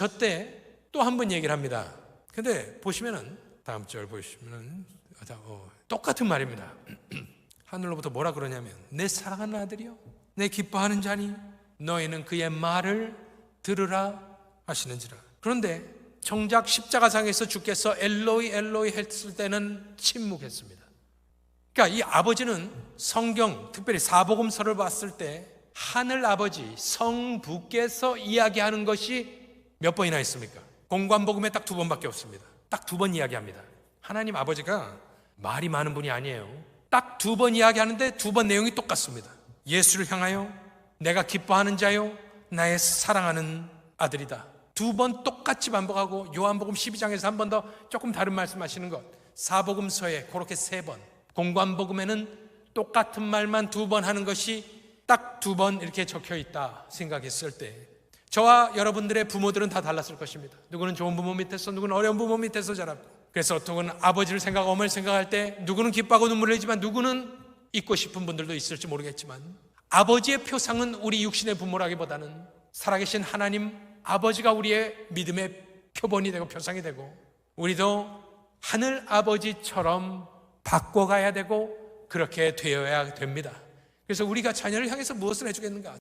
저 때 또 한 번 얘기를 합니다. 근데 보시면은 다음 절 보시면은 어, 똑같은 말입니다. 하늘로부터 뭐라 그러냐면 내 사랑하는 아들이요 내 기뻐하는 자니 너희는 그의 말을 들으라 하시는지라 그런데 정작 십자가상에서 주께서 엘로이 엘로이 했을 때는 침묵했습니다 그러니까 이 아버지는 성경 특별히 사복음서를 봤을 때 하늘 아버지 성부께서 이야기하는 것이 몇 번이나 있습니까? 공관복음에 딱 두 번밖에 없습니다 딱 두 번 이야기합니다 하나님 아버지가 말이 많은 분이 아니에요 딱 두 번 이야기하는데 두 번 내용이 똑같습니다. 예수를 향하여 내가 기뻐하는 자요 나의 사랑하는 아들이다. 두 번 똑같이 반복하고 요한복음 12장에서 한 번 더 조금 다른 말씀하시는 것. 사복음서에 그렇게 세 번. 공관복음에는 똑같은 말만 두 번 하는 것이 딱 두 번 이렇게 적혀 있다 생각했을 때 저와 여러분들의 부모들은 다 달랐을 것입니다. 누구는 좋은 부모 밑에서 누구는 어려운 부모 밑에서 자랐고 그래서 어떻게는 아버지를 생각하고 어머니를 생각할 때 누구는 기뻐하고 눈물을 흘리지만 누구는 잊고 싶은 분들도 있을지 모르겠지만 아버지의 표상은 우리 육신의 부모라기보다는 살아계신 하나님 아버지가 우리의 믿음의 표본이 되고 표상이 되고 우리도 하늘 아버지처럼 바꿔가야 되고 그렇게 되어야 됩니다. 그래서 우리가 자녀를 향해서 무엇을 해주겠는가?